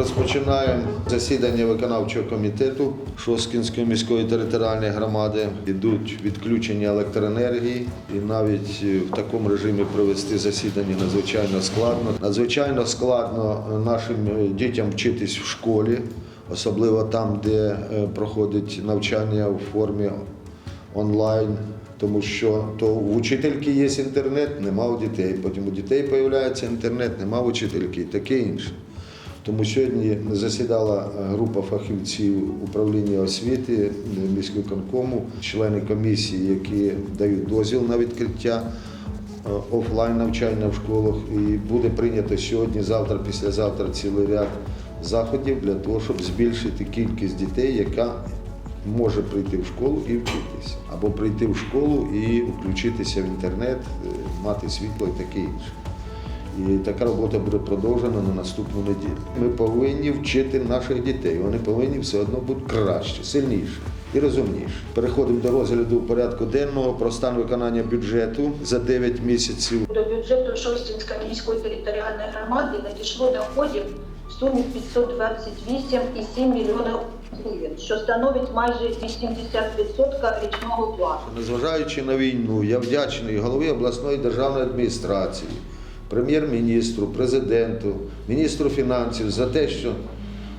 Розпочинаємо засідання виконавчого комітету Шосткінської міської територіальної громади. Йдуть відключення електроенергії, і навіть е, в такому режимі провести засідання надзвичайно складно. Надзвичайно складно нашим е, дітям вчитись в школі, особливо там, де е, проходить навчання у формі онлайн. Тому що то у вчительки є інтернет, нема у дітей. Потім у дітей з'являється інтернет, нема у вчительки і таке інше. Тому сьогодні засідала е, група фахівців управління освіти е, міськвиконкому, члени комісії, які дають дозвіл на відкриття е, офлайн навчання в школах. І буде прийнято сьогодні, завтра, післязавтра цілий ряд заходів для того, щоб збільшити кількість дітей, яка може прийти в школу і вчитися, або прийти в школу і включитися в інтернет, мати світло і таке інше. І така робота буде продовжена на наступну неділю. Ми повинні вчити наших дітей. Вони повинні все одно бути краще, сильніше і розумніше. Переходимо до розгляду порядку денного про стан виконання бюджету за 9 місяців. До бюджету Шостинської міської територіальної громади надійшло доходів в сумі 528,7 мільйонів гривень, що становить майже 80% річного плану. Незважаючи на війну, я вдячний голові обласної державної адміністрації, прем'єр-міністру, президенту, міністру фінансів за те, що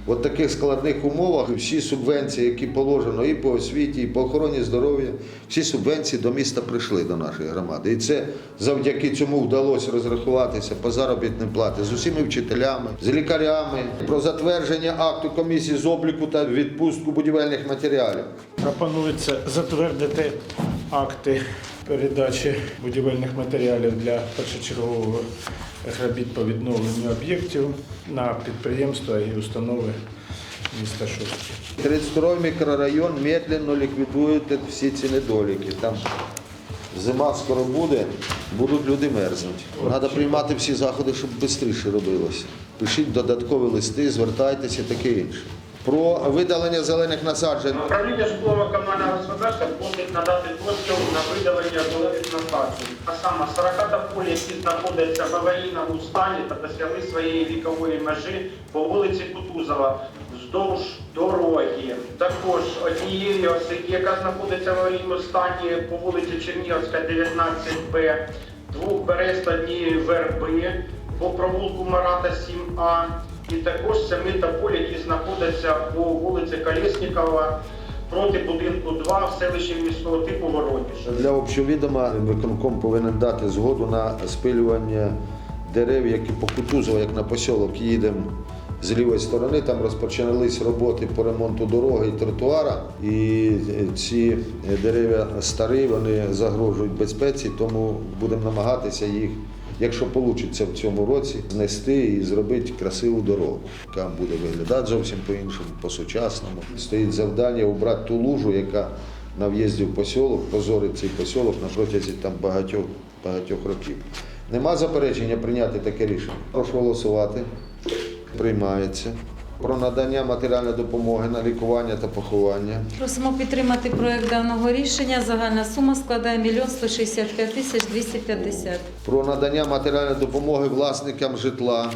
в таких складних умовах всі субвенції, які положено і по освіті, і по охороні здоров'я, всі субвенції до міста прийшли до нашої громади. І це завдяки цьому вдалося розрахуватися по заробітній платі з усіма вчителями, з лікарями, про затвердження акту комісії з обліку та відпустку будівельних матеріалів. Пропонується затвердити акти передачі будівельних матеріалів для першочергового робіт по відновленню об'єктів на підприємства і установи міста Шостки. 32 мікрорайон медленно ліквідує всі ці недоліки. Там зима скоро буде, будуть люди мерзнути. Треба приймати всі заходи, щоб швидше робилося. Пишіть додаткові листи, звертайтеся, таке інше. Про видалення зелених насаджень. Управління житлово-комунального господарства просить надати дозвіл на видалення зелених насаджень, а саме 40 тополь, які знаходяться в аварійному стані та досягли своєї вікової межі по вулиці Кутузова вздовж дороги. Також однієї осики, яка знаходиться в аварійному стані по вулиці Чернігівська, 19Б, двох берез та однієї верби по провулку Марата 7А і також семи тополь, які знаходяться по вулиці Колєснікова проти будинку 2 в селищі міського типу Городіж. Для общого відома виконком повинен дати згоду на спилювання дерев, які по Кутузово, як на посілок їдемо з лівої сторони. Там розпочались роботи по ремонту дороги і тротуара. І ці дерева старі, вони загрожують безпеці, тому будемо намагатися їх. Якщо вийде в цьому році, знести і зробити красиву дорогу, яка буде виглядати зовсім по-іншому, по-сучасному. Стоїть завдання убрати ту лужу, яка на в'їзді в посілок, позорить цей посілок на протязі там багатьох, багатьох років. Нема заперечення прийняти таке рішення. Прошу голосувати. Приймається. Про надання матеріальної допомоги на лікування та поховання. Просимо підтримати проект даного рішення. Загальна сума складає 1 165 тисяч 250. Про надання матеріальної допомоги власникам житла,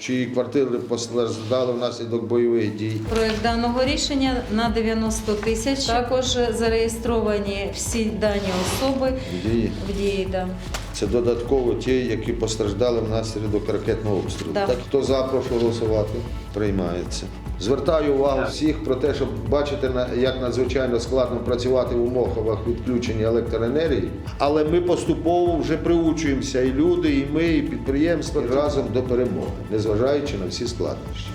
чиї квартири постраждали внаслідок бойових дій. Проект даного рішення на 90 тисяч. Також зареєстровані всі дані особи Дії. в дії. Да. Це додатково ті, які постраждали внаслідок ракетного обстрілу. Так. Так, хто за, прошу голосувати. Приймається. Звертаю увагу всіх про те, щоб бачити, на- як надзвичайно складно працювати в умовах відключення електроенергії. Але ми поступово вже приучуємося, і люди, і ми, і підприємства разом до перемоги, незважаючи на всі складнощі.